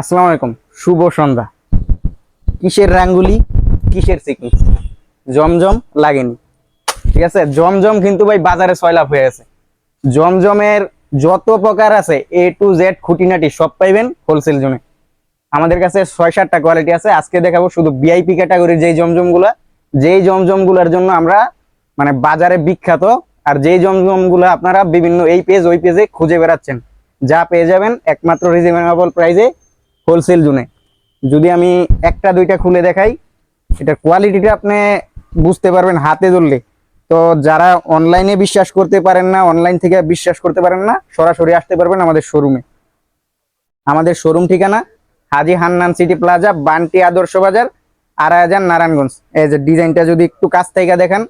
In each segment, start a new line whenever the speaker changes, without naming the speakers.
আসসালামু আলাইকুম, শুভ সন্ধ্যা। কিসের রাঙ্গুলি, কিসের সিকনি জমজম লাগেনি। ঠিক আছে? জমজম কিন্তু ভাই বাজারে সয়লাভ হয়ে আছে জমজমের যত প্রকার আছে এ টু জেড খুঁটিনাটি সব পাইবেন হোলসেল জোনে আমাদের কাছে ছয় সাতটা কোয়ালিটি আছে। আজকে দেখাবো শুধু ভিআইপি ক্যাটাগরির যেই জমজমগুলা যেই জমজমগুলার জন্য আমরা মানে বাজারে বিখ্যাত, আর যেই জমজমগুলা আপনারা বিভিন্ন এই পেজ ওই পেজে খুঁজে বেড়াচ্ছেন। যা পেয়ে যাবেন একমাত্র রিজনেবল প্রাইসে হোলসেল জোনে যদি আমি একটা, দুইটা খুলে দেখাই এটার কোয়ালিটিটা আপনি বুঝতে পারবেন হাতে ধরলে। তো যারা অনলাইনে বিশ্বাস করতে পারেন না অনলাইন থেকে বিশ্বাস করতে পারেন না, সরাসরি আসতে পারবেন আমাদের শোরুমে আমাদের শোরুম ঠিকানা হাজি হান্নান সিটি প্লাজা বান্টি আদর্শ বাজার আড়াই হাজার নারায়ণগঞ্জ। এই যে ডিজাইনটা যদি একটু কাছ থেকে দেখেন,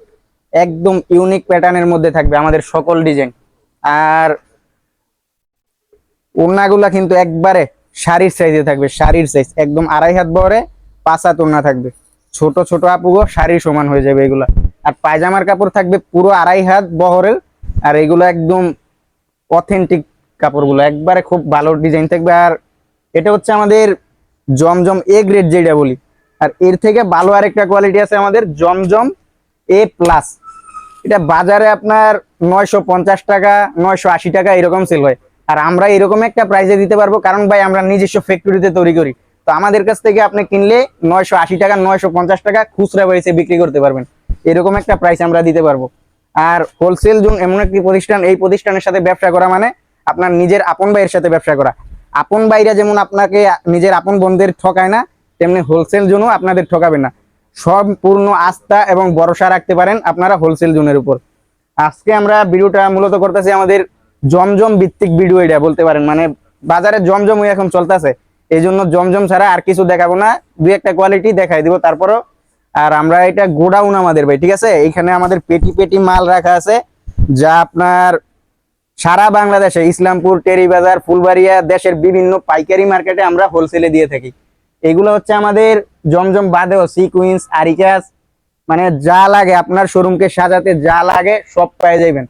একদম ইউনিক প্যাটার্নের মধ্যে থাকবে আমাদের সকল ডিজাইন আর ওড়নাগুলা কিন্তু একবারে শাড়ির সাইজে থাকবে, শাড়ির সাইজ একদম আড়াই হাত বহরে পাঁচ ওড়না থাকবে। ছোট ছোট আপুগো, শাড়ির সমান হয়ে যাবে এগুলা। আর পায়জামার কাপড় থাকবে পুরো আড়াই হাত বহরের, আর এগুলো একদম অথেন্টিক কাপড়গুলো, একবারে খুব ভালো ডিজাইন থাকবে। আর এটা হচ্ছে আমাদের জমজম এ গ্রেড যেটা বলি। আর এর থেকে ভালো আরেকটা কোয়ালিটি আছে আমাদের জমজম এ প্লাস এটা বাজারে আপনার নয়শো পঞ্চাশ টাকা, নয়শো আশি টাকা এরকম সেল হয়। আর আমরা এরকম একটা প্রাইসে দিতে পারব, কারণ ভাই আমরা নিজস্ব ফ্যাক্টরিতে তৈরি করি। তো আমাদের কাছ থেকে আপনি কিনলে নয়শো আশি টাকা, নয়শো পঞ্চাশ টাকা খুচরা প্রাইসে বিক্রি করতে পারবেন। এরকম একটা প্রাইস আমরা দিতে পারব। আর হোলসেল জোন এমন একটি প্রতিষ্ঠান, এই প্রতিষ্ঠানের সাথে ব্যবসা করা মানে আপনার নিজের আপন ভাইয়ের সাথে ব্যবসা করা। আপন ভাইরা যেমন আপনাকে নিজের আপন বন্ধুদের ঠকায় না, তেমনি হোলসেল জোনও আপনাদের ঠকাবে না। সম্পূর্ণ আস্থা এবং ভরসা রাখতে পারেন আপনারা হোলসেল জোনের উপর। আজকে আমরা ভিডিওটা মূলত করতেছি আমাদের জমজম ভিত্তিক ভিডিও এটা বলতে পারেন। মানে বাজারে জমজম এখন চলতেছে। এই জন্য জমজম ছাড়া আর কিছু দেখাবো না। দুই একটা কোয়ালিটি দেখাই দিব, তারপরও আর আমরা এটা গোডাউন আমাদের ভাই, ঠিক আছে? এখানে আমাদের পেটি পেটি মাল রাখা আছে, যা আপনার সারা বাংলাদেশে, ইসলামপুর, টেরিবাজার, ফুলবাড়িয়া দেশের বিভিন্ন পাইকারি মার্কেটে আমরা হোলসেলে দিয়ে থাকি। এগুলো হচ্ছে আমাদের জমজম বাদেও সিকুইন্স আরিকাস মানে যা লাগে আপনার শোরুমকে সাজাতে যা লাগে সব পেয়ে যাবেন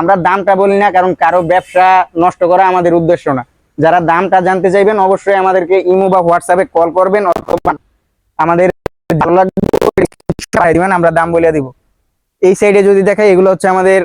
আমরা দামটা বলি না, কারণ কারও ব্যবসা নষ্ট করা আমাদের উদ্দেশ্য না। যারা দামটা জানতে চাইবেন, অবশ্যই আমাদেরকে ইমো বা হোয়াটসঅ্যাপে কল করবেন অথবা আমাদের আমরা দাম বলে দিব। এই সাইডে যদি দেখাই, এগুলো হচ্ছে আমাদের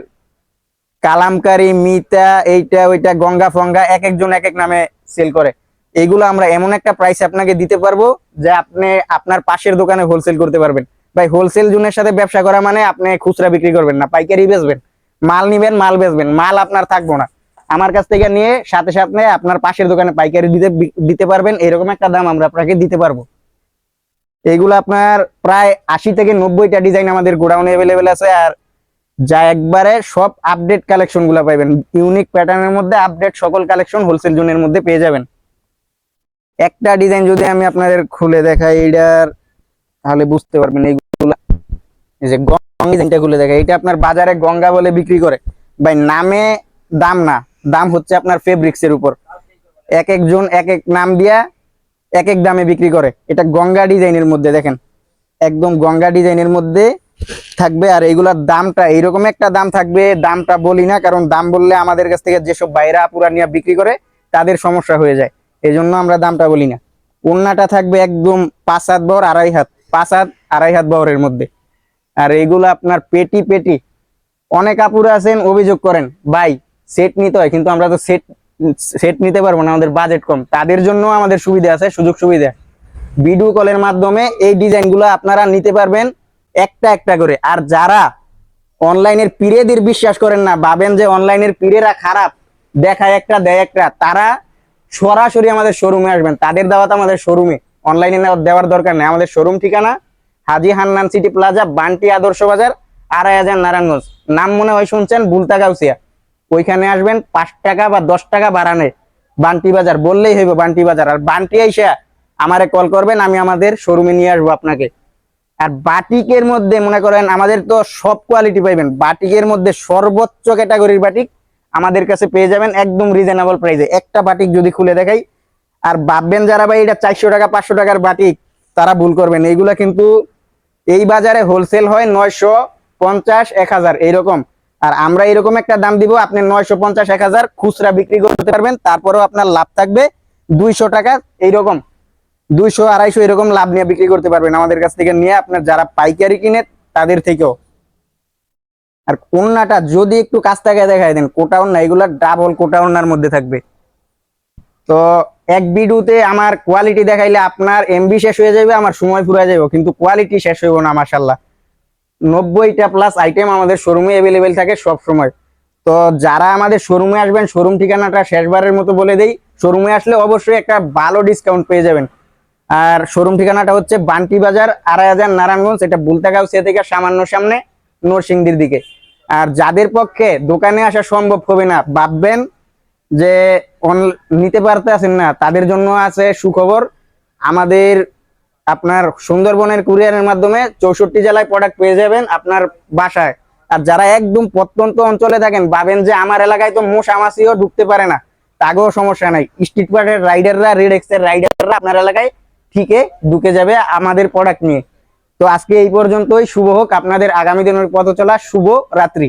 কালামকারি, মিতা, এইটা, ওইটা, গঙ্গা ফঙ্গা, এক একজন এক এক নামে সেল করে। এগুলো আমরা এমন একটা প্রাইস আপনাকে দিতে পারব যে আপনি আপনার পাশের দোকানে হোলসেল করতে পারবেন। ভাই হোলসেল জোনের সাথে ব্যবসা করা মানে আপনি খুচরা বিক্রি করবেন না, পাইকারি বেচবেন। মাল নিবেন, মাল বেচবেন, মাল আপনার থাকব না। আমার কাছ থেকে নিয়ে সাথে সাথে আপনার পাশের দোকানে পাইকারি দিতে দিতে পারবেন, এরকম একটা দাম আমরা আপনাকে দিতে পারব। এগুলো আপনার প্রায় আশি থেকে নব্বইটা ডিজাইন আমাদের গোডাউনে অ্যাভেলেবেল আছে, আর যা একবারে সব আপডেট কালেকশনগুলা পাইবেন। ইউনিক প্যাটার্নের মধ্যে আপডেট সকল কালেকশন হোলসেল জোনের মধ্যে পেয়ে যাবেন। একটা ডিজাইন যদি আমি আপনাদের খুলে দেখাই এইটার তাহলে বুঝতে পারবেন এইগুলা এই যে গঙ্গা খুলে দেখাই এটা আপনার বাজারে গঙ্গা বলে বিক্রি করে। ভাই, নামে দাম না, দাম হচ্ছে আপনার ফেব্রিক্স এর উপর। এক একজন, এক এক নাম দিয়া এক এক দামে বিক্রি করে। এটা গঙ্গা ডিজাইনের মধ্যে, দেখেন। একদম গঙ্গা ডিজাইনের মধ্যে থাকবে, আর এইগুলার দামটা, এইরকম একটা দাম থাকবে, দামটা বলি না, কারণ দাম বললে আমাদের কাছ থেকে যেসব বাইরা আপুরা নিয়ে বিক্রি করে, তাদের সমস্যা হয়ে যায়। এই জন্য আমরা দামটা বলি না। ওন্নাটা থাকবে একদম পাঁচ হাত বহর, আড়াই হাত। পাঁচ হাত, আড়াই হাত বহরের মধ্যে। আর এইগুলো আপনার পেটি পেটি। অনেক আপুরা আছেন, অভিযোগ করেন, ভাই সেট নিতে হয়। কিন্তু আমরা তো সেট সেট নিতে পারব না, আমাদের বাজেট কম। তাদের জন্য আমাদের সুবিধা আছে, সুযোগ সুবিধা। ভিডিও কলের মাধ্যমে এই ডিজাইনগুলো আপনারা নিতে পারবেন একটা একটা করে। আর যারা অনলাইনের পিরেদের বিশ্বাস করেন না, ভাবেন যে অনলাইনের পিরেরা খারাপ, দেখায় একটা, দেয় একটা, তারা সরাসরি আমাদের শোরুমে আসবেন। তাদের দাওয়াত আমাদের শোরুমে অনলাইনে দেওয়ার দরকার নেই। আমাদের শোরুম ঠিকানা হাজি হান্নান সিটি প্লাজা, বান্টি আদর্শ বাজার, আড়াই হাজার নারায়ণগঞ্জ। নাম মনে হয় শুনছেন বুলতা গাউসিয়া ওইখানে আসবেন, পাঁচ টাকা বা দশ টাকা বাড়ানে। বান্টি বাজার, বললেই হইব বান্টি বাজার। আর বান্টি আইসা আমারে কল করবেন, আমি আমাদের শোরুমে নিয়ে আসব আপনাকে। আর বাটিকের মধ্যে মনে করেন, আমাদের তো সব কোয়ালিটি পাইবেন। বাটিকের মধ্যে সর্বোচ্চ ক্যাটাগরির বাটিক আমাদের কাছে পেয়ে যাবেন একদম রিজনেবল প্রাইসে একটা বাটিক যদি খুলে দেখাই, আর ভাববেন যারা ভাই এটা চারশো টাকা, পাঁচশো টাকার বাটিক তারা ভুল করবেন। এইগুলা কিন্তু এই বাজারে হোলসেল হয় নয়শো পঞ্চাশ, এক হাজার, এইরকম। আর আমরা এরকম একটা দাম দিব, আপনি নয়শো পঞ্চাশ, এক হাজার খুচরা বিক্রি করতে পারবেন, তারপরেও আপনার লাভ থাকবে দুইশো টাকা, এইরকম। দুইশো, আড়াইশো, এরকম লাভ নিয়ে বিক্রি করতে পারবেন আমাদের কাছ থেকে নিয়ে আপনার যারা পাইকারি কিনে, তাদের থেকেও। আর কোন্নাটা যদি একটু কাছ থেকে দেখাই দেন, কোটা ওন্না, এগুলা ডাবল কোটা ওন্নার মধ্যে থাকবে। তো এক ভিডিওতে আমার কোয়ালিটি দেখাইলে আপনার এমবি শেষ হয়ে যাবে আমার সময় ফুরে যাবে কিন্তু কোয়ালিটি শেষ হইব না মাসাল্লাহ নব্বইটা প্লাস আইটেম আমাদের শোরুমে অ্যাভেলেবেল থাকে সব সময়। তো যারা আমাদের শোরুমে আসবেন শোরুম ঠিকানাটা শেষবারের মতো বলে দেই শোরুমে আসলে অবশ্যই একটা ভালো ডিসকাউন্ট পেয়ে যাবেন। আর শোরুম ঠিকানাটা হচ্ছে বান্টি বাজার আড়াই হাজার নারায়ণগঞ্জ, এটা বুলতাগাঁও সে থেকে সামান্য সামনে, নরসিংদীর দিকে। আর যাদের পক্ষে দোকানে আসা সম্ভব হবে না, ভাববেন যে নিতে পারতেছেন না, তাদের জন্য আছে সুখবর। আমাদের আপনার সুন্দরবনের কুরিয়ারের মাধ্যমে চৌষট্টি জেলায় প্রোডাক্ট পেয়ে যাবেন আপনার বাসায়। আর যারা একদম প্রত্যন্ত অঞ্চলে থাকেন, ভাবেন যে আমার এলাকায় তো মশা মাছিও ঢুকতে পারে না তাগেও সমস্যা নাই। স্ট্রিট পার্টের রাইডাররা রেড এক্সের রাইডাররা আপনার এলাকায় ঠিকে ঢুকে যাবে আমাদের প্রোডাক্ট নিয়ে। তো আজকে এই পর্যন্তই, শুভ হোক। আপনাদের আগামী দিনের পথ চলা শুভ রাত্রি।